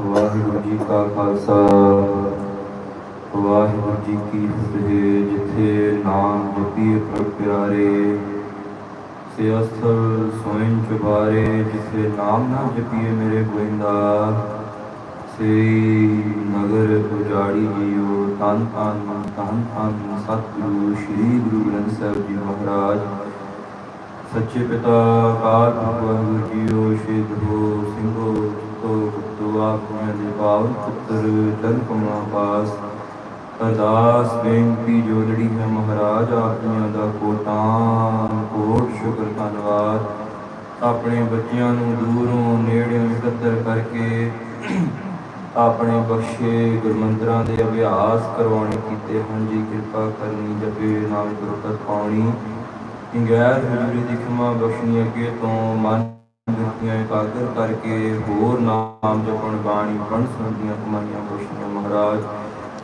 ਵਾਹਿਗੁਰੂ ਜੀ ਕਾ ਖਾਲਸਾ, ਵਾਹਿਗੁਰੂ ਜੀ ਕੀ ਫਤਿਹ। ਜਿੱਥੇ ਨਾਮ ਜਪੀਏ ਪ੍ਰਭ ਪਿਆਰੇ, ਸੇ ਅਸਥਲ ਸੋਇਨ ਚੁਬਾਰੇ। ਜਿੱਥੇ ਨਾਮ ਨਾ ਜਪੀਏ ਮੇਰੇ ਗੋਇੰਦਾ ਸੇ ਨਗਰ ਉਜਾੜੀ ਜੀਓ। ਤਨ ਤਨ ਤਨ ਤਨ ਸਤਿਗੁਰੂ, ਸ੍ਰੀ ਗੁਰੂ ਗ੍ਰੰਥ ਸਾਹਿਬ ਜੀ ਮਹਾਰਾਜ। ਸੱਚੇ ਪਿਤਾ ਕਾਲ ਪੁਰਖ ਵਾਹਿਗੁਰੂ ਜੀਓ, ਸ਼ਹੀਦ ਹੋ, ਸਿੰਘੋ। ਤੋ ਪੁੱਤੋ ਦੇ ਪਾਵਨ ਪੁੱਤਰ ਜਨ ਕਮਲਾ ਪਾਸ। ਅਰਦਾਸ, ਬੇਨਤੀ ਜੋੜੜੀ ਹੈ ਮਹਾਰਾਜ ਆਪਣਿਆਂ ਦਾ ਕੋਟਾਨ ਕੋਟ, ਸ਼ੁਕਰ, ਧੰਨਵਾਦ। ਆਪਣੇ ਬੱਚਿਆਂ ਨੂੰ ਦੂਰੋਂ, ਨੇੜਿਓਂ ਇਕੱਤਰ ਕਰਕੇ ਆਪਣੇ ਬਖਸ਼ੇ ਗੁਰਮੰਦਰਾਂ ਦੇ ਅਭਿਆਸ ਕਰਵਾਉਣੇ ਕੀਤੇ ਹਨ। ਜੀ ਕਿਰਪਾ ਕਰਨੀ, ਜਪੇ ਨਾਮ ਗੁਰੂ ਪਾਉਣੀ। ਗੈਰ ਹਜ਼ੂਰੀ ਦੀ ਖਿਮਾ ਬਖਸ਼ਣੀ ਅੱਗੇ ਤੋਂ ਮਨ ਦਿੱਤੀਆਂ ਇਕਾਗਰ ਕਰਕੇ ਹੋਰ ਨਾਮ ਜਪਣ, ਬਾਣੀ ਪੜ੍ਹਨ ਸੁਣਦੀਆਂ ਕਮਾਈਆਂ ਬਖਸ਼ਣੀਆਂ ਮਹਾਰਾਜ,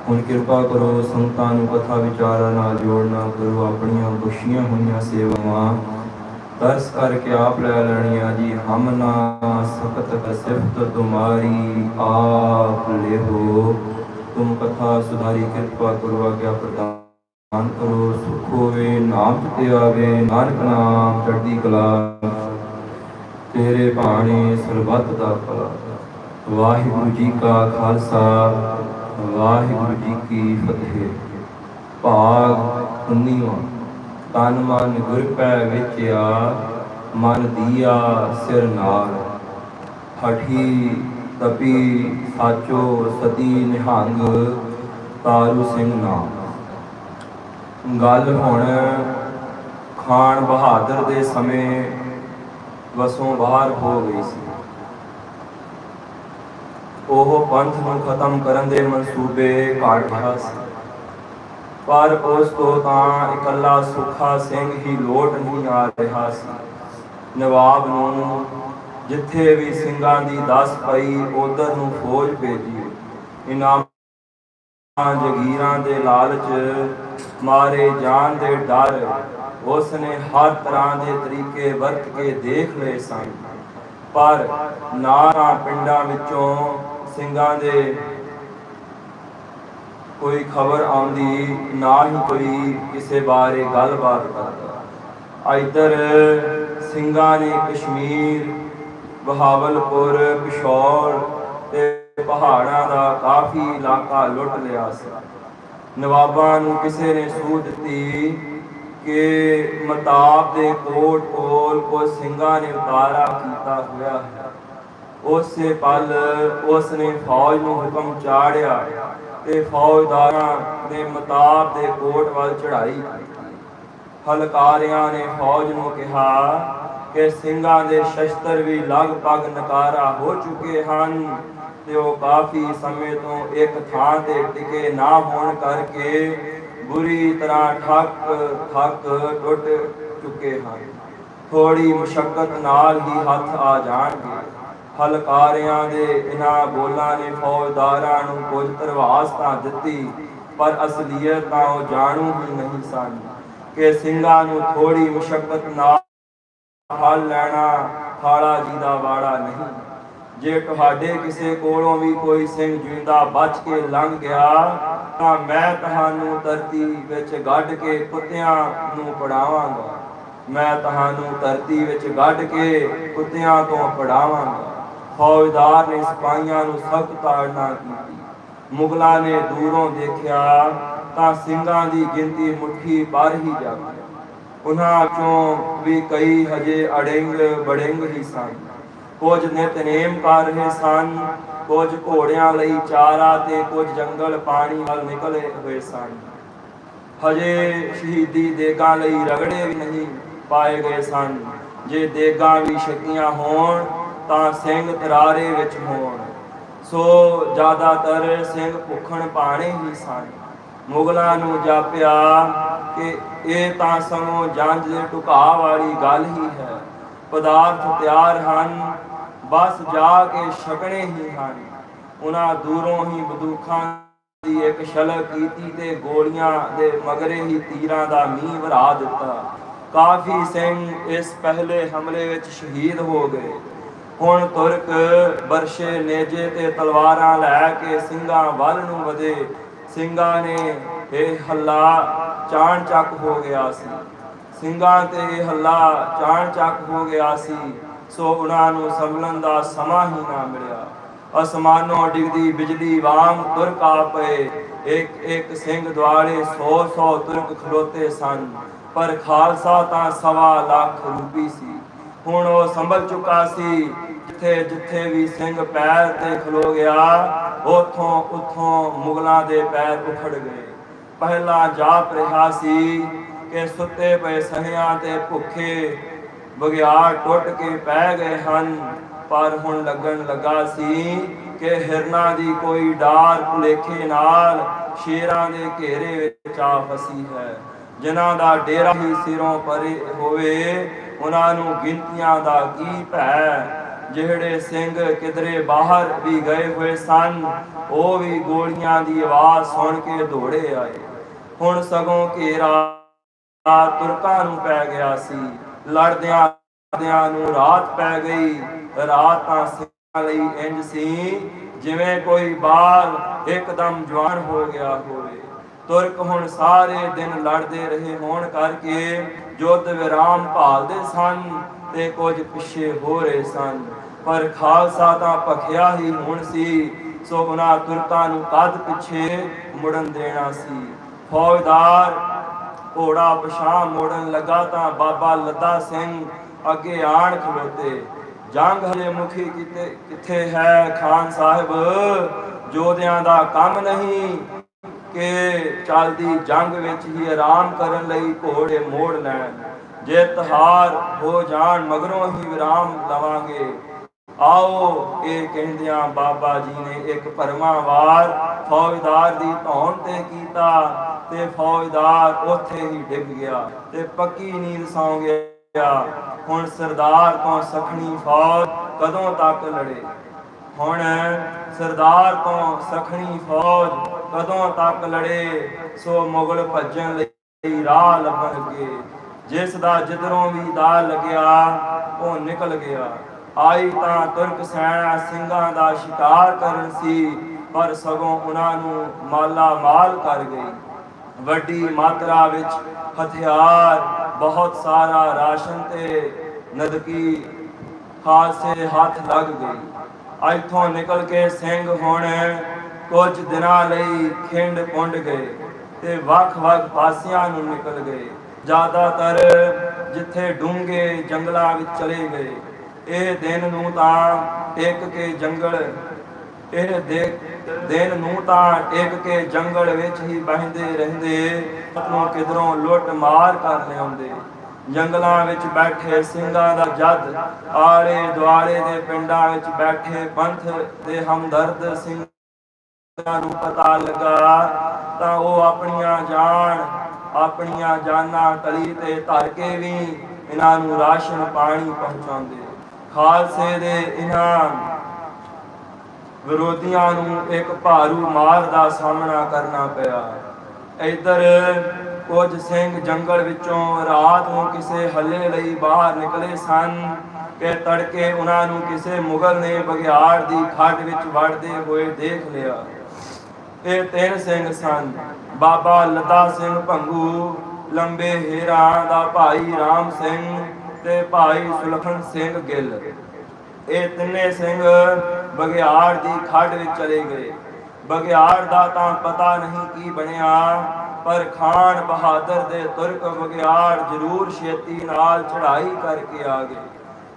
ਹੁਣ ਕਿਰਪਾ ਕਰੋ ਸੰਤਾਂ ਨੂੰ ਕਥਾ ਵਿਚਾਰਾਂ ਨਾਲ ਜੋੜਨਾ ਕਰੋ ਆਪਣੀਆਂ ਬਖਸ਼ੀਆਂ ਹੋਈਆਂ ਸੇਵਾਵਾਂ, ਤਰਸ ਕਰਕੇ ਆਪ ਲੈ ਲੈਣੀਆਂ ਜੀ, ਹਮ ਨਾ ਸਕਤ ਕਰ ਤੁਮਾਰੀ, ਆਪ ਲਿਹੋ। ਤੁਮ ਕਥਾ ਸੁਧਾਰੀ, ਕਿਰਪਾ ਕਰੋ, ਆਗਿਆ ਪ੍ਰਦਾਨ ਨਾਮ ਕਰੋ, ਸੁਖ ਹੋਵੇ, ਨਾਮ ਤੇ ਆਵੇ ਨਾਨਕ ਨਾਮ ਚੜ੍ਹਦੀ ਕਲਾ ਤੇਰੇ ਬਾਣੀ ਸਰਬੱਤ ਦਾ ਭਲਾ। ਵਾਹਿਗੁਰੂ ਜੀ ਕਾ ਖਾਲਸਾ, ਵਾਹਿਗੁਰੂ ਜੀ ਕੀ ਫਤਿਹ। ਭਾਗ 19ਵਾਂ ਤਨ ਮਨ ਗੁਰ ਪੈ ਵਿਚਿਆ, ਮਨ ਦੀਆ ਸਿਰ ਨਾਲ। ਹਠੀ ਤਪੀ ਸਾਚੋ ਸਤੀ ਨਿਹੰਗ, ਤਾਰੂ ਸਿੰਘ ਨਾਮ। ਗੱਲ ਹੁਣ ਖਾਨ ਬਹਾਦਰ ਦੇ ਸਮੇਂ ਵਸੋਂ ਬਾਹਰ ਹੋ ਗਈ ਸੀ। ਉਹ ਪੰਥ ਨੂੰ ਖਤਮ ਕਰਨ ਦੇ ਮਨਸੂਬੇ ਘੜ ਰਿਹਾ ਸੀ। ਪਰ ਉਸ ਤੋਂ ਤਾਂ ਇਕੱਲਾ ਸੁਖਾ ਸਿੰਘ ਹੀ ਲੋਟ ਨਹੀਂ ਆ ਰਿਹਾ ਸੀ। ਨਵਾਬ ਨੂੰ ਜਿੱਥੇ ਵੀ ਸਿੰਘਾਂ ਦੀ ਦਸ ਪਈ, ਉਧਰ ਨੂੰ ਫੌਜ ਭੇਜੀ। ਇਨਾਮ ਜਗੀਰਾਂ ਦੇ ਲਾਲਚ ਮਾਰੇ ਜਾਣ ਦੇ ਡਰ ਉਸ ਨੇ ਹਰ ਤਰ੍ਹਾਂ ਦੇ ਤਰੀਕੇ ਵਰਤ ਕੇ ਦੇਖ ਲਏ ਸਨ। ਪਰ ਨਾਰਾ ਪਿੰਡਾਂ ਵਿੱਚੋਂ ਸਿੰਘਾਂ ਦੇ ਕੋਈ ਖਬਰ ਆਉਂਦੀ, ਨਾ ਹੀ ਕੋਈ ਕਿਸੇ ਬਾਰੇ ਗੱਲਬਾਤ ਕਰਦਾ। ਇਧਰ ਸਿੰਘਾਂ ਨੇ ਕਸ਼ਮੀਰ, ਬਹਾਵਲਪੁਰ, ਪਿਸ਼ੌਰ ਤੇ ਪਹਾੜਾਂ ਦਾ ਕਾਫੀ ਇਲਾਕਾ ਲੁੱਟ ਲਿਆ ਸੀ। ਨਵਾਬਾਂ ਨੂੰ ਕਿਸੇ ਨੇ ਸੂਹ ਦਿੱਤੀ ਕਿ ਮਤਾਬ ਦੇ ਕੋਟ ਕੋਲ ਕੋ ਸਿੰਘਾਂ ਨੇ ਉਤਾਰਾ ਕੀਤਾ ਹੋਇਆ ਉਸੇ ਪਲ ਉਸ ਨੇ ਫੌਜ ਨੂੰ ਹੁਕਮ ਚਾੜਿਆ ਤੇ ਫੌਜਦਾਰਾਂ ਨੇ ਮਤਾਬ ਦੇ ਕੋਟ ਵੱਲ ਚੜਾਈ ਕੀਤੀ ਹਲਕਾਰਿਆਂ ਨੇ ਫੌਜ ਨੂੰ ਕਿਹਾ ਕਿ ਸਿੰਘਾਂ ਦੇ ਸ਼ਸਤਰ ਵੀ ਲਗਭਗ ਨਕਾਰਾ ਹੋ ਚੁੱਕੇ ਹਨ। ਤੇ ਉਹ ਕਾਫੀ ਸਮੇਂ ਤੋਂ ਇੱਕ ਥਾਂ ਤੇ ਟਿਕੇ ਨਾ ਹੋਣ ਕਰਕੇ ਬੁਰੀ ਤਰ੍ਹਾਂ ਠੱਕ ਠੱਕ ਟੁੱਟ ਚੁੱਕੇ ਹਨ। ਥੋੜੀ ਮੁਸ਼ਕਲ ਨਾਲ ਹੀ ਹੱਥ ਆ ਜਾਣਗੇ। ਹਲਕਾਰਿਆਂ ਦੇ ਇਹਨਾਂ ਬੋਲਾਂ ਨੇ ਫੌਜਦਾਰਾਂ ਨੂੰ ਕੁਝ ਧਰਵਾਸ ਤਾਂ ਦਿੱਤੀ, ਪਰ ਅਸਲੀਅਤ ਤਾਂ ਉਹ ਜਾਣੂ ਹੀ ਨਹੀਂ ਸਨ ਕਿ ਸਿੰਘਾਂ ਨੂੰ ਥੋੜੀ ਮੁਸ਼ਕਲ ਨਾਲ ਫਲ ਲੈਣਾ ਖਾਲਾ ਜੀ ਦਾ ਵਾੜਾ ਨਹੀਂ। ਜੇ ਤੁਹਾਡੇ ਕਿਸੇ ਕੋਲੋਂ ਵੀ ਕੋਈ ਸਿੰਘ ਜਿੰਦਾ ਬਚ ਕੇ ਲੰਘ ਗਿਆ, ਤਾਂ ਮੈਂ ਤੁਹਾਨੂੰ ਧਰਤੀ ਵਿੱਚ ਗੱਡ ਕੇ ਕੁੱਤਿਆਂ ਨੂੰ ਪੜਾਵਾਂਗਾ ਮੈਂ ਤੁਹਾਨੂੰ ਧਰਤੀ ਵਿੱਚ ਗੱਡ ਕੇ ਕੁੱਤਿਆਂ ਤੋਂ ਪੜਾਵਾਂਗਾ ਫੌਜਦਾਰ ਨੇ ਸਿਪਾਹੀਆਂ ਨੂੰ ਸਖਤ ਤਾੜਨਾ ਕੀਤੀ। ਮੁਗਲਾਂ ਨੇ ਦੂਰੋਂ ਦੇਖਿਆ ਤਾਂ ਸਿੰਘਾਂ ਦੀ ਗਿਣਤੀ ਮੁੱਠੀ ਭਰ ਹੀ ਜਾਪੀ ਉਹਨਾਂ ਚੋਂ ਵੀ ਕਈ ਹਜੇ ਅੜਿੰਗ ਬੜਿੰਗ ਹੀ ਸਨ। ਕੁਝ ਨਿਤਨੇਮ ਕਰ ਰਹੇ ਸਨ, ਕੁਝ ਘੋੜਿਆਂ ਲਈ ਚਾਰਾ ਤੇ ਕੁਝ ਜੰਗਲ ਪਾਣੀ ਵੱਲ ਨਿਕਲੇ ਹੋਏ ਸਨ। ਹਜੇ ਸ਼ਹੀਦੀ ਦੇਗਾਂ ਲਈ ਰਗੜੇ ਵੀ ਨਹੀਂ ਪਾਏ ਗਏ ਸਨ। ਜੇ ਦੇਗਾਂ ਵੀ ਛਕੀਆਂ ਹੋਣ, ਤਾਂ ਸਿੰਘ ਤਰਾਰੇ ਵਿੱਚ ਹੋਣ। ਸੋ ਜ਼ਿਆਦਾਤਰ ਸਿੰਘ ਭੁੱਖਣ ਪਾਣੇ ਹੀ ਸਨ। ਮੁਗਲਾਂ ਨੂੰ ਜਾਪਿਆ ਕਿ ਇਹ ਤਾਂ ਸਮੋ ਜੰਜ ਦੇ ਢੁਕਾ ਵਾਲੀ ਗੱਲ ਹੀ ਹੈ। ਪਦਾਰਥ ਤਿਆਰ ਹਨ, ਬਸ ਜਾ ਕੇ ਛਕਣੇ ਹੀ ਹਨ। ਉਹਨਾਂ ਦੂਰੋਂ ਹੀ ਬੰਦੂਕਾਂ ਦੀ ਇੱਕ ਛਲਕ ਕੀਤੀ ਤੇ ਗੋਲੀਆਂ ਦੇ ਮਗਰੇ ਹੀ ਤੀਰਾਂ ਦਾ ਮੀਂਹ ਵਰਾ ਦਿੱਤਾ। ਕਾਫੀ ਸਿੰਘ ਇਸ ਪਹਿਲੇ ਹਮਲੇ ਵਿੱਚ ਸ਼ਹੀਦ ਹੋ ਗਏ। ਹੁਣ ਤੁਰਕ, ਬਰਸ਼ੇ, ਨੇਜੇ ਤੇ ਤਲਵਾਰਾਂ ਲੈ ਕੇ ਸਿੰਘਾਂ ਵੱਲ ਨੂੰ ਵਧੇ। ਸਿੰਘਾਂ ਨੇ ਇਹ ਹੱਲਾ ਚਾਣ ਚੱਕ ਹੋ ਗਿਆ ਸੀ। ਸਿੰਘਾਂ ਤੇ ਹੱਲਾ ਚਾਣ ਚੱਕ ਹੋ ਗਿਆ ਸੀ, ਸੋ ਉਹਨਾਂ ਨੂੰ ਸੰਭਲਣ ਦਾ ਸਮਾਂ ਹੀ ਨਾ ਮਿਲਿਆ। ਅਸਮਾਨੋਂ ਡਿੱਗਦੀ ਬਿਜਲੀ ਵਾਂਗ ਤੁਰਕ ਆ ਪਏ। ਇੱਕ ਇੱਕ ਸਿੰਘ ਦੁਆਲੇ 100 100 ਤੁਰਕ ਖਲੋਤੇ ਸਨ, ਪਰ ਖਾਲਸਾ ਤਾਂ ਸਵਾ ਲੱਖ ਰੂਪੀ ਸੀ। ਹੁਣ ਉਹ ਸੰਭਲ ਚੁੱਕਾ ਸੀ, ਜਿੱਥੇ ਜਿੱਥੇ ਵੀ ਸਿੰਘ ਪੈਰ ਤੇ ਖਲੋ ਗਿਆ, ਉਥੋਂ ਉਥੋਂ ਮੁਗਲਾਂ ਦੇ ਪੈਰ ਉਖੜ ਗਏ। ਪਹਿਲਾਂ ਜਾਪ ਰਿਹਾ ਸੀ ਕਿ ਸੁੱਤੇ ਪਏ ਸਹਿਆਂ ਤੇ ਭੁੱਖੇ ਬਗਿਆੜ ਟੁੱਟ ਕੇ ਪੈ ਗਏ ਹਨ। ਪਰ ਹੁਣ ਲੱਗਣ ਲੱਗਾ ਸੀ ਕਿ ਹਿਰਨਾ ਦੀ ਕੋਈ ਡਾਰ ਭੁਲੇਖੇ ਨਾਲ ਸ਼ੇਰਾਂ ਦੇ ਘੇਰੇ ਵਿੱਚ ਆ ਫਸੀ ਹੈ। ਜਿਨ੍ਹਾਂ ਦਾ ਡੇਰਾ ਹੀ ਸਿਰੋਂ ਪਰੇ ਹੋਵੇ ਉਹਨਾਂ ਨੂੰ ਗਿਣਤੀਆਂ ਦਾ ਕੀ ਭੈ। ਜਿਹੜੇ ਸਿੰਘ ਕਿਧਰੇ ਬਾਹਰ ਵੀ ਗਏ ਹੋਏ ਸਨ, ਉਹ ਵੀ ਗੋਲੀਆਂ ਦੀ ਆਵਾਜ਼ ਸੁਣ ਕੇ ਦੌੜੇ ਆਏ। ਹੁਣ ਸਗੋਂ ਘੇਰਾ ਤੁਰਕਾਂ ਨੂੰ ਪੈ ਗਿਆ ਸੀ। ਲੜਦਿਆਂ ਲੜਦਿਆਂ ਨੂੰ ਰਾਤ ਪੈ ਗਈ। ਰਾਤ ਤਾਂ ਸਿੰਘਾਂ ਲਈ ਇੰਜ ਸੀ, ਜਿਵੇਂ ਕੋਈ ਬਾਲ ਇੱਕਦਮ ਜਵਾਨ ਹੋ ਗਿਆ ਹੋਵੇ। ਤੁਰਕ ਹੁਣ ਸਾਰੇ ਦਿਨ ਲੜਦੇ ਰਹੇ ਹੋਣ ਕਰਕੇ ਜੁੱਧ ਵਿਰਾਮ ਭਾਲਦੇ ਸਨ ਤੇ ਕੁਝ ਪਿੱਛੇ ਹੋ ਰਹੇ ਸਨ। ਪਰ ਖਾਲਸਾ ਤਾਂ ਭਖਿਆ ਹੀ ਹੁਣ ਸੀ, ਸੋ ਉਹਨਾਂ ਤੁਰਕਾਂ ਨੂੰ ਕਦ ਪਿੱਛੇ ਮੁੜਨ ਦੇਣਾ ਸੀ। ਫੌਜਦਾਰ ਘੋੜਾ ਪਛਾਂ ਮੋੜਨ ਲੱਗਾ ਤਾਂ ਬਾਬਾ ਲੱਦਾ ਸਿੰਘ ਅੱਗੇ ਆਣ ਖਲੋਤੇ ਜੰਗ ਹਲੇ ਮੁਖੀ ਕਿਤੇ ਕਿੱਥੇ ਹੈ ਖਾਨ ਸਾਹਿਬ? ਜੋਧਿਆਂ ਦਾ ਕੰਮ ਨਹੀਂ ਕਿ ਚੱਲਦੀ ਜੰਗ ਵਿੱਚ ਹੀ ਆਰਾਮ ਕਰਨ ਲਈ ਘੋੜੇ ਮੋੜ ਲੈਣ। ਜੇ ਤਹਾਰ ਹੋ ਜਾਣ ਮਗਰੋਂ ਹੀ ਵਿਰਾਮ ਲਵਾਂਗੇ। ਆਓ ਇਹ ਕਹਿੰਦਿਆਂ ਬਾਬਾ ਜੀ ਨੇ ਇੱਕ ਪਰਮਾਵਾਰ ਫੌਜਦਾਰ ਦੀ ਧੌਣ ਤੇ ਕੀਤਾ। ਤੇ ਫੌਜਦਾਰ ਉੱਥੇ ਹੀ ਡਿੱਗ ਗਿਆ ਤੇ ਪੱਕੀ ਨੀਂਦ ਸੌਂ ਗਿਆ। ਹੁਣ ਸਰਦਾਰ ਤੋਂ ਸਖਣੀ ਫੌਜ ਕਦੋਂ ਤੱਕ ਲੜੇ? ਹੁਣ ਸਰਦਾਰ ਤੋਂ ਸਖਣੀ ਫੌਜ ਕਦੋਂ ਤੱਕ ਲੜੇ? ਸੋ ਮੁਗਲ ਭੱਜਣ ਲਈ ਰਾਹ ਲੱਭਣ ਲੱਗੇ। ਜਿਸ ਦਾ ਜਿੱਧਰੋਂ ਵੀ ਦਾ ਲੱਗਿਆ, ਉਹ ਨਿਕਲ ਗਿਆ। ਆਈ ਤਾਂ ਤੁਰਕ ਸੈਨਾ ਸਿੰਘਾਂ ਦਾ ਸ਼ਿਕਾਰ ਕਰਨ ਸੀ, ਪਰ ਸਗੋਂ ਉਹਨਾਂ ਨੂੰ ਮਾਲਾ ਮਾਲ ਕਰ ਗਈ। ਵੱਡੀ ਮਾਤਰਾ ਵਿੱਚ ਹਥਿਆਰ, ਬਹੁਤ ਸਾਰਾ ਰਾਸ਼ਨ ਤੇ ਨਦਕੀ ਖਾਸੇ ਹੱਥ ਲੱਗ ਗਈ ਇੱਥੋਂ ਨਿਕਲ ਕੇ ਸਿੰਘ ਹੁਣ ਕੁਝ ਦਿਨਾਂ ਲਈ ਖਿੰਡ ਪੁੰਡ ਗਏ ਤੇ ਵੱਖ-ਵੱਖ ਪਾਸਿਆਂ ਨੂੰ ਨਿਕਲ ਗਏ। ਜ਼ਿਆਦਾਤਰ ਜਿੱਥੇ ਡੂੰਘੇ ਜੰਗਲਾਂ ਵਿੱਚ ਚਲੇ ਗਏ। ਇਹ ਦਿਨ ਨੂੰ ਤਾਂ ਇੱਕ ਕੇ ਜੰਗਲ, ਇਹ ਦੇ ਦਿਨ ਨੂੰ ਤਾਂ ਇੱਕ ਕੇ ਜੰਗਲ ਵਿੱਚ ਹੀ ਬਹਿੰਦੇ ਰਹਿੰਦੇ ਨੂੰ ਕਿਧਰੋਂ ਲੁੱਟ ਮਾਰ ਕਰ ਲਿਆਉਂਦੇ। ਜੰਗਲਾਂ ਵਿੱਚ ਬੈਠੇ ਸਿੰਘਾਂ ਦਾ ਜਦ ਆਲੇ ਦੁਆਲੇ ਦੇ ਪਿੰਡਾਂ ਵਿੱਚ ਬੈਠੇ ਪੰਥ ਦੇ ਹਮਦਰਦ ਸਿੰਘਾਂ ਨੂੰ ਪਤਾ ਲੱਗਾ, ਤਾਂ ਉਹ ਆਪਣੀਆਂ ਜਾਨ, ਆਪਣੀਆਂ ਜਾਨਾਂ ਤਲੀ ਤੇ ਧਰ ਕੇ ਵੀ ਇਹਨਾਂ ਨੂੰ ਰਾਸ਼ਨ ਪਾਣੀ ਪਹੁੰਚਾਉਂਦੇ। ਖਾਲਸੇ ਦੇ ਇਹਨਾਂ ਵਿਰੋਧੀਆਂ ਨੂੰ ਇੱਕ ਭਾਰੂ ਮਾਰ ਦਾ ਸਾਹਮਣਾ ਕਰਨਾ ਪਿਆ। ਇੱਧਰ ਕੁਝ ਸਿੰਘ ਜੰਗਲ ਵਿੱਚੋਂ ਰਾਤ ਨੂੰ ਕਿਸੇ ਹੱਲੇ ਲਈ ਬਾਹਰ ਨਿਕਲੇ ਸਨ ਕਿ ਤੜਕੇ ਉਹਨਾਂ ਨੂੰ ਕਿਸੇ ਮੁਗਲ ਨੇ ਬਗਿਆੜ ਦੀ ਖੱਡ ਵਿੱਚ ਵੜਦੇ ਹੋਏ ਦੇਖ ਲਿਆ। ਇਹ ਤਿੰਨ ਸਿੰਘ ਸਨ। ਬਾਬਾ ਲਤਾ ਸਿੰਘ ਭੰਗੂ, ਲੰਬੇ ਹੀਰਾਂ ਦਾ ਭਾਈ ਰਾਮ ਸਿੰਘ ਤੇ ਭਾਈ ਸੁਲਖਣ ਸਿੰਘ ਗਿੱਲ। ਇਹ ਤਿੰਨੇ ਸਿੰਘ ਬਗਿਆੜ ਦੀ ਖੱਡ ਵਿੱਚ ਚਲੇ ਗਏ। ਬਗਿਆੜ ਦਾ ਤਾਂ ਪਤਾ ਨਹੀਂ ਕੀ ਬਣਿਆ, ਪਰ ਖਾਨ ਬਹਾਦਰ ਦੇ ਤੁਰਕ ਬਗਿਆੜ ਜ਼ਰੂਰ ਛੇਤੀ ਨਾਲ ਚੜ੍ਹਾਈ ਕਰਕੇ ਆ ਗਏ।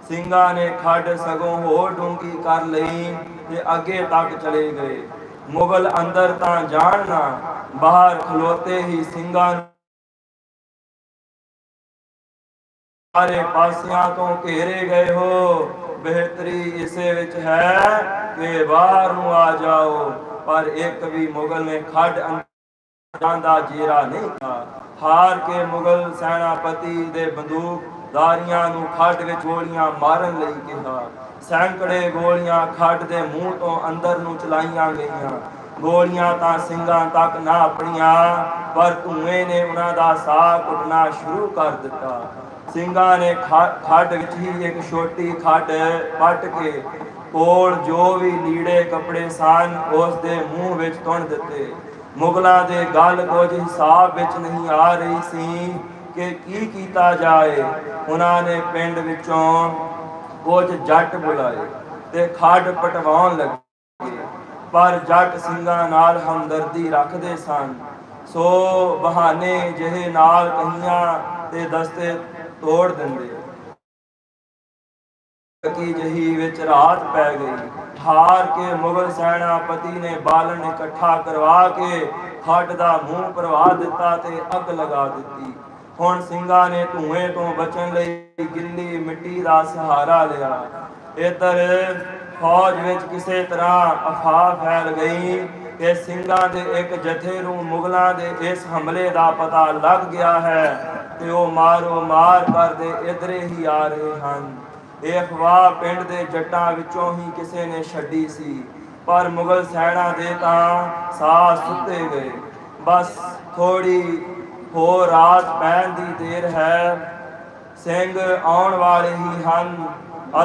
ਸਿੰਘਾਂ ਨੇ ਖੱਡ ਸਗੋਂ ਹੋਰ ਡੂੰਗੀ ਕਰ ਲਈ ਤੇ ਅੱਗੇ ਤੱਕ ਚਲੇ ਗਏ। ਮੁਗਲ ਅੰਦਰ ਤਾਂ ਜਾਣ ਨਾ ਬਾਹਰ ਖਲੋਤੇ ਹੀ ਸਿੰਘਾਂ ਸਾਰੇ ਪਾਸਿਆਂ ਤੋਂ ਘੇਰੇ ਗਏ ਹੋ। ਬਿਹਤਰੀ ਇਸੇ ਵਿੱਚ ਹੈ ਕਿ ਬਾਹਰ ਨੂੰ ਆ ਜਾਓ, ਪਰ ਇੱਕ ਵੀ ਮੁਗਲ ਨੇ ਖੱਡ ਅੰਦਰਾਂ ਦਾ ਜੀਰਾ ਨਹੀਂ ਕੀਤਾ ਹਾਰ ਕੇ ਮੁਗਲ ਸੈਨਾਪਤੀ ਦੇ ਬੰਦੂਕਦਾਰੀਆਂ ਨੂੰ ਖੱਡ ਵਿੱਚ ਗੋਲੀਆਂ ਮਾਰਨ ਲਈ ਕਿਹਾ। ਸੈਂਕੜੇ ਗੋਲੀਆਂ ਖੱਡ ਦੇ ਮੂੰਹ ਤੋਂ ਅੰਦਰ ਨੂੰ ਚਲਾਈਆਂ ਗਈਆਂ। ਗੋਲੀਆਂ ਤਾਂ ਸਿੰਘਾਂ ਤੱਕ ਨਾ ਆਪਣੀਆਂ, ਪਰ ਧੂਏ ਨੇ ਉਹਨਾਂ ਦਾ ਸਾਹ ਕੁੱਟਣਾ ਸ਼ੁਰੂ ਕਰ ਦਿੱਤਾ। ਸਿੰਘਾਂ ਨੇ ਖੱਡ ਵਿੱਚ ਹੀ ਇੱਕ ਛੋਟੀ ਖੱਡ ਪੱਟ ਕੇ ਕੋਲ ਜੋ ਵੀ ਲੀੜੇ ਕੱਪੜੇ ਸਨ, ਉਸ ਦੇ ਮੂੰਹ ਵਿੱਚ ਤੁੰਨ ਦਿੱਤੇ। ਮੁਗਲਾਂ ਦੇ ਗੱਲ ਕੁਝ ਹਿਸਾਬ ਵਿੱਚ ਨਹੀਂ ਆ ਰਹੀ ਸੀ ਕਿ ਕੀ ਕੀਤਾ ਜਾਏ। ਉਹਨਾਂ ਨੇ ਪਿੰਡ ਵਿੱਚੋਂ ਕੁਝ ਜੱਟ ਬੁਲਾਏ ਤੇ ਖੱਡ ਪਟਵਾਉਣ ਲੱਗੇ। ਪਰ ਜੱਟ ਸਿੰਘਾਂ ਨਾਲ ਹਮਦਰਦੀ ਰੱਖਦੇ ਸਨ। ਸੋ ਬਹਾਨੇ ਜਿਹੇ ਨਾਲ ਕਹੀਆਂ ਤੇ ਦਸਤੇ ਤੋੜ ਦਿੰਦੇ ਕੀ ਜਹੀ ਵਿੱਚ ਰਾਤ ਪੈ ਗਈ। ਹਾਰ ਕੇ ਮੁਗਲ ਸੈਨਾਪਤੀ ਨੇ ਬਾਲਣ ਇਕੱਠਾ ਕਰਵਾ ਕੇ ਖੱਡ ਦਾ ਮੂੰਹ ਭਰਵਾ ਦਿੱਤਾ ਤੇ ਅੱਗ ਲਗਾ ਦਿੱਤੀ। ਹੁਣ ਸਿੰਘਾਂ ਨੇ ਧੂਏ ਤੋਂ ਬਚਣ ਲਈ ਗਿੱਲੀ ਮਿੱਟੀ ਦਾ ਸਹਾਰਾ ਲਿਆ। ਇਧਰ ਫੌਜ ਵਿੱਚ ਕਿਸੇ ਤਰ੍ਹਾਂ ਅਫਵਾਹ ਫੈਲ ਗਈ ਕਿ ਸਿੰਘਾਂ ਦੇ ਇੱਕ ਜਥੇ ਨੂੰ ਮੁਗਲਾਂ ਦੇ ਇਸ ਹਮਲੇ ਦਾ ਪਤਾ ਲੱਗ ਗਿਆ ਹੈ ਤੇ ਉਹ ਮਾਰੋ ਮਾਰ ਕਰਦੇ ਇਧਰੇ ਹੀ ਆ ਰਹੇ ਹਨ। ਇਹ ਅਫਵਾਹ ਪਿੰਡ ਦੇ ਜੱਟਾਂ ਵਿੱਚੋਂ ਹੀ ਕਿਸੇ ਨੇ ਛੱਡੀ ਸੀ, ਪਰ ਮੁਗਲ ਸੈਨਾ ਦੇ ਤਾਂ ਸਾਹ ਸੁੱਤੇ ਗਏ। ਬਸ ਥੋੜੀ ਹੋਰ ਰਾਤ ਪੈਣ ਦੀ ਦੇਰ ਹੈ, ਸਿੰਘ ਆਉਣ ਵਾਲੇ ਹੀ ਹਨ।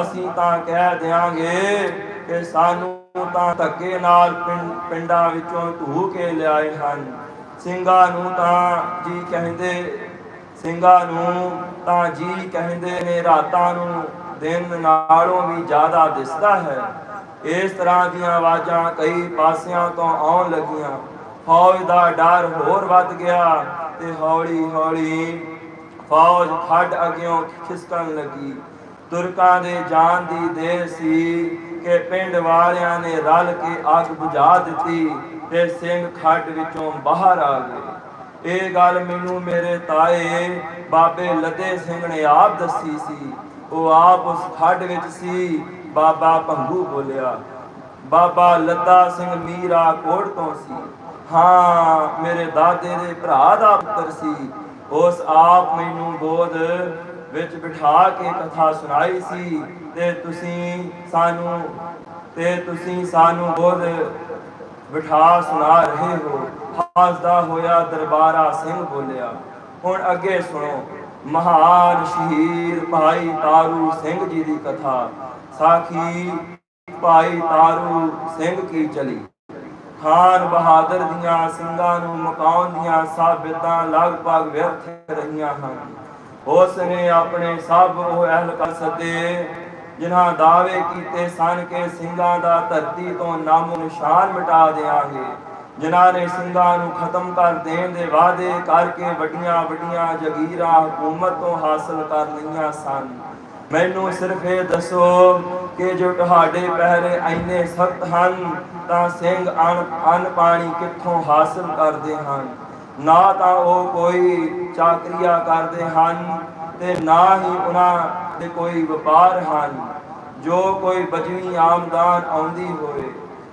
ਅਸੀਂ ਤਾਂ ਕਹਿ ਦਿਆਂਗੇ ਕਿ ਸਾਨੂੰ ਤਾਂ ਧੱਕੇ ਨਾਲ ਪਿੰ- ਪਿੰਡਾਂ ਵਿੱਚੋਂ ਧੂ ਕੇ ਲਿਆਏ ਹਨ। ਸਿੰਘਾਂ ਨੂੰ ਤਾਂ ਜੀ ਕਹਿੰਦੇ, ਸਿੰਘਾਂ ਨੂੰ ਤਾਂ ਜੀ ਕਹਿੰਦੇ ਨੇ, ਰਾਤਾਂ ਨੂੰ ਦਿਨ ਨਾਲੋਂ ਵੀ ਜ਼ਿਆਦਾ ਦਿਸਦਾ ਹੈ। ਇਸ ਤਰ੍ਹਾਂ ਦੀਆਂ ਆਵਾਜ਼ਾਂ ਕਈ ਪਾਸਿਆਂ ਤੋਂ ਆਉਣ ਲੱਗੀਆਂ। ਫੌਜ ਦਾ ਡਰ ਹੋਰ ਵੱਧ ਗਿਆ ਤੇ ਹੌਲੀ ਹੌਲੀ ਫੌਜ ਖੱਡ ਅਗਿਓਂ ਖਿਸਕਣ ਲੱਗੀ। ਤੁਰਕਾਂ ਦੇ ਜਾਨ ਦੀ ਦੇਰ ਸੀ ਕਿ ਪਿੰਡ ਵਾਲਿਆਂ ਨੇ ਰਲ ਕੇ ਅੱਗ ਬੁਝਾ ਦਿੱਤੀ ਤੇ ਸਿੰਘ ਖੱਡ ਵਿੱਚੋਂ ਬਾਹਰ ਆ ਗਏ। ਇਹ ਗੱਲ ਮੈਨੂੰ ਮੇਰੇ ਤਾਏ ਬਾਬੇ ਲੱਦੇ ਸਿੰਘ ਨੇ ਆਪ ਦੱਸੀ ਸੀ। ਉਹ ਆਪ ਉਸ ਖੱਡ ਵਿੱਚ ਸੀ। ਬਾਬਾ ਭੰਗੂ ਬੋਲਿਆ, ਬਾਬਾ ਲੱਦਾ ਸਿੰਘ ਮੀਰਾ ਕੋਟ ਤੋਂ ਸੀ। ਹਾਂ, ਮੇਰੇ ਦਾਦੇ ਦੇ ਭਰਾ ਦਾ ਪੁੱਤਰ ਸੀ। ਉਸ ਆਪ ਮੈਨੂੰ ਗੋਦ ਵਿੱਚ ਬਿਠਾ ਕੇ ਕਥਾ ਸੁਣਾਈ ਸੀ ਤੇ ਤੁਸੀਂ ਸਾਨੂੰ, ਤੇ ਤੁਸੀਂ ਸਾਨੂੰ ਗੋਦ ਬਿਠਾ ਸੁਣਾ ਰਹੇ ਹੋ। ਹੱਸਦਾ ਹੋਇਆ ਦਰਬਾਰਾ ਸਿੰਘ ਬੋਲਿਆ, ਹੁਣ ਅੱਗੇ ਸੁਣੋ, ਮਹਾਨ ਸ਼ਹੀਦ ਭਾਈ ਤਾਰੂ ਸਿੰਘ ਜੀ ਦੀ ਕਥਾ। ਸਾਖੀ ਭਾਈ ਤਾਰੂ ਸਿੰਘ ਕੀ ਚਲੀ? ਖਾਨ ਬਹਾਦਰ ਦੀਆਂ ਸਿੰਘਾਂ ਨੂੰ ਮਕਾਉਣ ਦੀਆਂ ਸਾਬਿਤਾਂ ਲਗਭਗ ਵਿਅਰਥ ਰਹੀਆਂ ਹਨ। ਉਸ ਨੇ ਆਪਣੇ ਸਭ ਉਹ ਅਹਿਲ ਕਰ ਸਦੇ ਜਿਨ੍ਹਾਂ ਦਾਅਵੇ ਕੀਤੇ ਸਨ ਕਿ ਸਿੰਘਾਂ ਦਾ ਧਰਤੀ ਤੋਂ ਨਾਮੋ ਨਿਸ਼ਾਨ ਮਿਟਾ ਦੇਾਂਗੇ ਜਿਨ੍ਹਾਂ ਨੇ ਸਿੰਘਾਂ ਨੂੰ ਖਤਮ ਕਰ ਦੇਣ ਦੇ ਵਾਅਦੇ ਕਰਕੇ ਵੱਡੀਆਂ ਵੱਡੀਆਂ ਜਗੀਰਾਂ ਹਕੂਮਤ ਤੋਂ ਹਾਸਲ ਕਰ ਲਈਆਂ ਸਨ। ਮੈਨੂੰ ਸਿਰਫ ਇਹ ਦੱਸੋ ਕਿ ਜੋ ਤੁਹਾਡੇ ਪਹਿਰੇ ਐਨੇ ਸਖਤ ਹਨ, ਤਾਂ ਸਿੰਘ ਅਣ ਅਨ ਪਾਣੀ ਕਿੱਥੋਂ ਹਾਸਲ ਕਰਦੇ ਹਨ? ਨਾ ਤਾਂ ਉਹ ਕੋਈ ਚਾਕਰੀਆ ਕਰਦੇ ਹਨ ਤੇ ਨਾ ਹੀ ਉਹਨਾਂ ਦੇ ਕੋਈ ਵਪਾਰ ਹਨ। ਜੋ ਕੋਈ ਬਜਵੀਂ ਆਮਦਾਨ ਆਉਂਦੀ ਹੋਵੇ,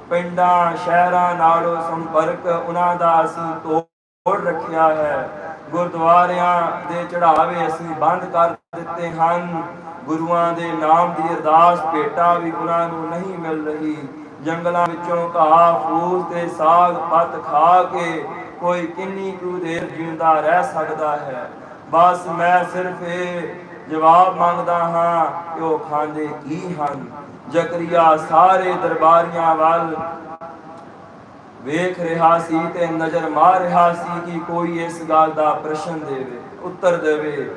ਪਿੰਡਾਂ, ਸ਼ਹਿਰਾਂ ਨਾਲੋਂ ਸੰਪਰਕ ਉਹਨਾਂ ਦਾ ਅਸੀਂ ਤੋੜ ਰੱਖਿਆ ਹੈ। ਗੁਰਦੁਆਰਿਆਂ ਦੇ ਚੜਾਵੇ ਅਸੀਂ ਬੰਦ ਕਰ ਦਿੱਤੇ ਹਨ। ਗੁਰੂਆਂ ਦੇ ਨਾਮ ਦੀ ਅਰਦਾਸ ਭੇਟਾ ਵੀ ਉਹਨਾਂ ਨੂੰ ਨਹੀਂ ਮਿਲ ਰਹੀ। ਜੰਗਲਾਂ ਵਿੱਚੋਂ ਘਾਹ ਫੂਲ ਤੇ ਸਾਗ, ਪੱਤ ਖਾ ਕੇ ਕੋਈ ਕਿੰਨੀ ਕੁ ਦੇਰ ਜਿਉਂਦਾ ਰਹਿ ਸਕਦਾ ਹੈ। ਬਸ ਮੈਂ ਸਿਰਫ ਇਹ ਜਵਾਬ ਮੰਗਦਾ ਹਾਂ ਕਿ ਉਹ ਖਾਂਦੇ ਕੀ ਹਨ? ਜ਼ਕਰੀਆ ਸਾਰੇ ਦਰਬਾਰੀਆਂ ਵੱਲ ਵੇਖ ਰਿਹਾ ਸੀ ਤੇ ਨਜ਼ਰ ਮਾਰ ਰਿਹਾ ਸੀ ਕਿ ਕੋਈ ਇਸ ਗੱਲ ਦਾ ਪ੍ਰਸ਼ਨ ਦੇਵੇ, ਉੱਤਰ ਦੇਵੇ।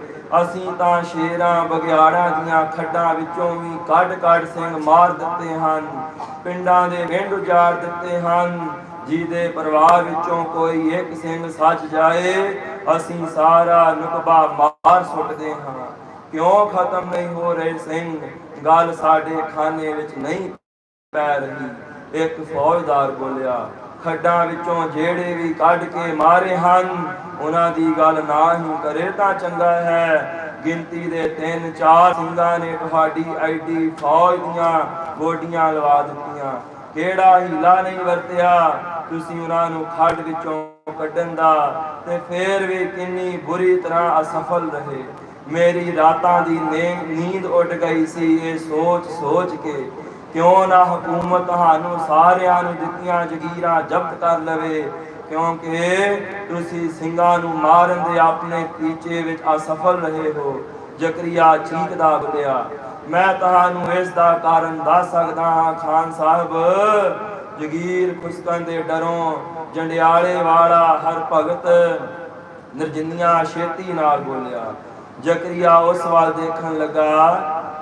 ਅਸੀਂ ਤਾਂ ਸ਼ੇਰਾਂ ਬਗਿਆੜਾਂ ਦੀਆਂ ਖੱਡਾਂ ਵਿੱਚੋਂ ਵੀ ਕੱਢ-ਕੱਢ ਸਿੰਘ ਮਾਰ ਦਿੱਤੇ ਹਨ। ਪਿੰਡਾਂ ਦੇ ਵਿੰਡ ਉਜਾੜ ਦਿੱਤੇ ਹਨ। ਜਿਹਦੇ ਪਰਿਵਾਰ ਵਿੱਚੋਂ ਕੋਈ ਇੱਕ ਸਿੰਘ ਸੱਜ ਜਾਏ, ਅਸੀਂ ਸਾਰਾ ਨੁਕਬਾ ਮਾਰ ਸੁੱਟਦੇ ਹਾਂ। ਕਿਉਂ ਖਤਮ ਨਹੀਂ ਹੋ ਰਹੇ ਸਿੰਘ? ਗੱਲ ਸਾਡੇ ਖਾਨੇ ਵਿੱਚ ਨਹੀਂ ਪੈ ਰਹੀ। ਇੱਕ ਫੌਜਦਾਰ ਬੋਲਿਆ ਖੱਡਾਂ ਵਿੱਚੋਂ ਜਿਹੜੇ ਵੀ ਕੱਢ ਕੇ ਮਾਰੇ ਹਨ, ਉਹਨਾਂ ਦੀ ਗੱਲ ਨਾ ਹੀ ਕਰੇ ਤਾਂ ਚੰਗਾ ਹੈ। ਗਿਣਤੀ ਦੇ ਤਿੰਨ ਚਾਰ ਸਿੰਘਾਂ ਨੇ ਤੁਹਾਡੀ ਐਡੀ ਫੌਜ ਦੀਆਂ ਗੋਡੀਆਂ ਲਵਾ ਦਿੱਤੀਆਂ। ਕਿਹੜਾ ਹੀਲਾ ਨਹੀਂ ਵਰਤਿਆ? ਤੁਸੀਂ ਉਹਨਾਂ ਨੂੰ ਖੱਡ ਵਿੱਚੋਂ ਕੱਢਣ ਦਾ ਤੇ ਫੇਰ ਵੀ ਕਿੰਨੀ ਬੁਰੀ ਤਰ੍ਹਾਂ ਅਸਫਲ ਰਹੇ। ਮੇਰੀ ਰਾਤਾਂ ਦੀ ਨੇ- ਨੀਂਦ ਉੱਡ ਗਈ ਸੀ, ਇਹ ਸੋਚ ਸੋਚ ਕੇ। ਕਿਉਂ ਨਾ ਹਕੂਮਤ ਤੁਹਾਨੂੰ ਸਾਰਿਆਂ ਨੂੰ ਦਿੱਤੀਆਂ ਜ਼ਗੀਰਾਂ ਜ਼ਬਤ ਕਰ ਲਵੇ? ਕਿਉਂਕਿ ਤੁਸੀਂ ਸਿੰਘਾਂ ਨੂੰ ਮਾਰਨ ਦੇ ਆਪਣੇ ਟੀਚੇ ਵਿੱਚ ਅਸਫਲ ਰਹੇ ਹੋ। ਜ਼ਕਰੀਆ ਚੀਕਦਾ ਬੋਲਿਆ ਮੈਂ ਤੁਹਾਨੂੰ ਇਸ ਦਾ ਕਾਰਨ ਦੱਸ ਸਕਦਾ ਹਾਂ ਖਾਨ ਸਾਹਿਬ। ਜਗੀਰ ਖੁਸਕਣ ਦੇ ਡਰੋਂ ਜੰਡਿਆਲੇ ਵਾਲਾ ਹਰ ਭਗਤ ਨਿਰਜਨੀਆਂ ਛੇਤੀ ਨਾਲ ਬੋਲਿਆ। ਜ਼ਕਰੀਆ ਉਸ ਵੱਲ ਦੇਖਣ ਲੱਗਾ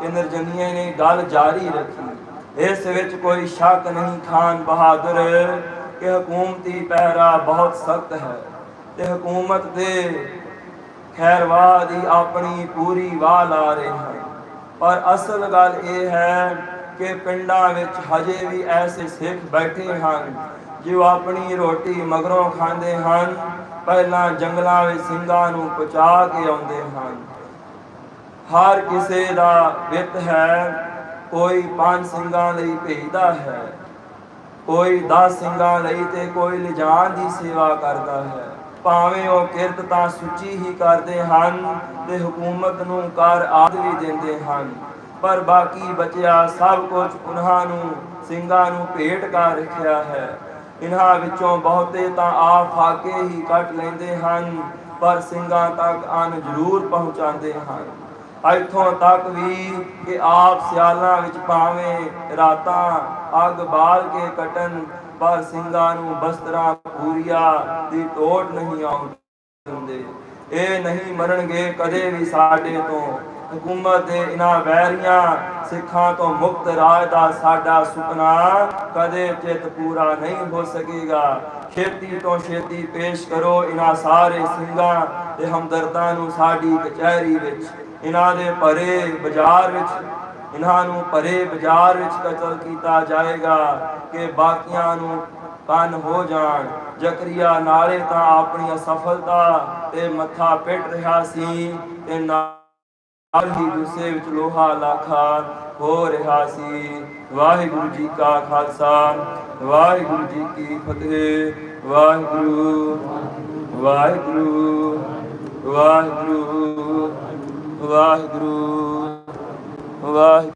ਕਿ ਨਿਰਜਨੀਏ ਨੇ ਗੱਲ ਜਾਰੀ ਰੱਖੀ। ਇਸ ਵਿੱਚ ਕੋਈ ਸ਼ੱਕ ਨਹੀਂ ਖਾਨ ਬਹਾਦਰ ਕਿ ਹਕੂਮਤੀ ਪਹਿਰਾ ਬਹੁਤ ਸਖਤ ਹੈ। ਤੇ ਹਕੂਮਤ ਦੇ ਖੈਰਵਾ ਦੀ ਆਪਣੀ ਪੂਰੀ ਵਾਹ ਲਾ ਰਹੇ ਹਨ। ਪਰ ਅਸਲ ਗੱਲ ਇਹ ਹੈ ਕਿ ਪਿੰਡਾਂ ਵਿੱਚ ਹਜੇ ਵੀ ਐਸੇ ਸਿੱਖ ਬੈਠੇ ਹਨ, ਜੋ ਆਪਣੀ ਰੋਟੀ ਮਗਰੋਂ ਖਾਂਦੇ ਹਨ, ਪਹਿਲਾਂ ਜੰਗਲਾਂ ਵਿੱਚ ਸਿੰਘਾਂ ਨੂੰ ਪਚਾ ਕੇ ਆਉਂਦੇ ਹਨ। ਹਰ ਕਿਸੇ ਦਾ ਵਿੱਤ ਹੈ ਕੋਈ ਪੰਜ ਸਿੰਘਾਂ ਲਈ ਭੇਜਦਾ ਹੈ। ਕੋਈ 10 ਸਿੰਘਾਂ ਲਈ ਤੇ ਕੋਈ ਲਿਜਾਣ ਦੀ ਸੇਵਾ ਕਰਦਾ ਹੈ। ਭਾਵੇਂ ਉਹ ਕਿਰਤ ਤਾਂ ਸੁੱਚੀ ਹੀ ਕਰਦੇ ਹਨ ਤੇ ਹਕੂਮਤ ਨੂੰ ਕਰ ਆਦ ਵੀ ਦਿੰਦੇ ਹਨ। ਪਰ ਬਾਕੀ ਬਚਿਆ ਸਭ ਕੁਝ ਉਹਨਾਂ ਨੂੰ, ਸਿੰਘਾਂ ਨੂੰ ਭੇਟ ਕਰ ਰੱਖਿਆ ਹੈ। ਇਹਨਾਂ ਵਿੱਚੋਂ ਬਹੁਤੇ ਤਾਂ ਆਪ ਫਾਕੇ ਹੀ ਕੱਟ ਲੈਂਦੇ ਹਨ, ਪਰ ਸਿੰਘਾਂ ਤੱਕ ਅਨ ਜ਼ਰੂਰ ਪਹੁੰਚਾਉਂਦੇ ਹਨ। ਇੱਥੋਂ ਤੱਕ ਵੀ ਕਿ ਆਪ ਸਿਆਲਾਂ ਵਿੱਚ ਭਾਵੇਂ ਰਾਤਾਂ ਅੱਗ ਬਾਲ ਕੇ ਕਟਨ ਪਰ ਸਿੰਘਾਂ ਨੂੰ ਬਸਤਰਾਂ ਪੂਰੀਆਂ ਦੀ ਟੋਟ ਨਹੀਂ ਆਉਣ ਇਹ ਨਹੀਂ ਮਰਨਗੇ ਕਦੇ ਵੀ ਸਾਡੇ ਤੋਂ। ਹਕੂਮਤ ਦੇ ਇਹਨਾਂ ਵੈਰੀਆਂ ਸਿੱਖਾਂ ਤੋਂ ਮੁਕਤ ਰਾਜ ਦਾ ਸਾਡਾ ਸੁਪਨਾ ਕਦੇ ਚਿਤ ਪੂਰਾ ਨਹੀਂ ਹੋ ਸਕੇਗਾ। ਛੇਤੀ ਤੋਂ ਛੇਤੀ ਪੇਸ਼ ਕਰੋ ਇਹਨਾਂ ਸਾਰੇ ਸਿੰਘਾਂ ਤੇ ਹਮਦਰਦਾਂ ਨੂੰ ਸਾਡੀ ਕਚਹਿਰੀ ਵਿੱਚ। ਇਹਨਾਂ ਦੇ ਭਰੇ ਬਾਜ਼ਾਰ ਵਿੱਚ, ਇਹਨਾਂ ਨੂੰ ਭਰੇ ਬਾਜ਼ਾਰ ਵਿੱਚ ਕਤਲ ਕੀਤਾ ਜਾਏਗਾ ਕਿ ਬਾਕੀਆਂ ਨੂੰ ਕੰਨ ਹੋ ਜਾਣ। ਜ਼ਕਰੀਆ ਨਾਲੇ ਤਾਂ ਆਪਣੀ ਅਸਫਲਤਾ ਤੇ ਮੱਥਾ ਪਿੱਟ ਰਿਹਾ ਸੀ ਤੇ ਨਾਲ ਹੀ ਗੁੱਸੇ ਵਿੱਚ ਲੋਹਾ ਲਾਖਾ ਹੋ ਰਿਹਾ ਸੀ। ਵਾਹਿਗੁਰੂ ਜੀ ਕਾ ਖਾਲਸਾ, ਵਾਹਿਗੁਰੂ ਜੀ ਕੀ ਫਤਿਹ। ਵਾਹਿਗੁਰੂ ਵਾਹਿਗੁਰੂ ਵਾਹਿਗੁਰੂ। ਵਾਹਿਗੁਰੂ ਵਾਹਿਗੁਰੂ।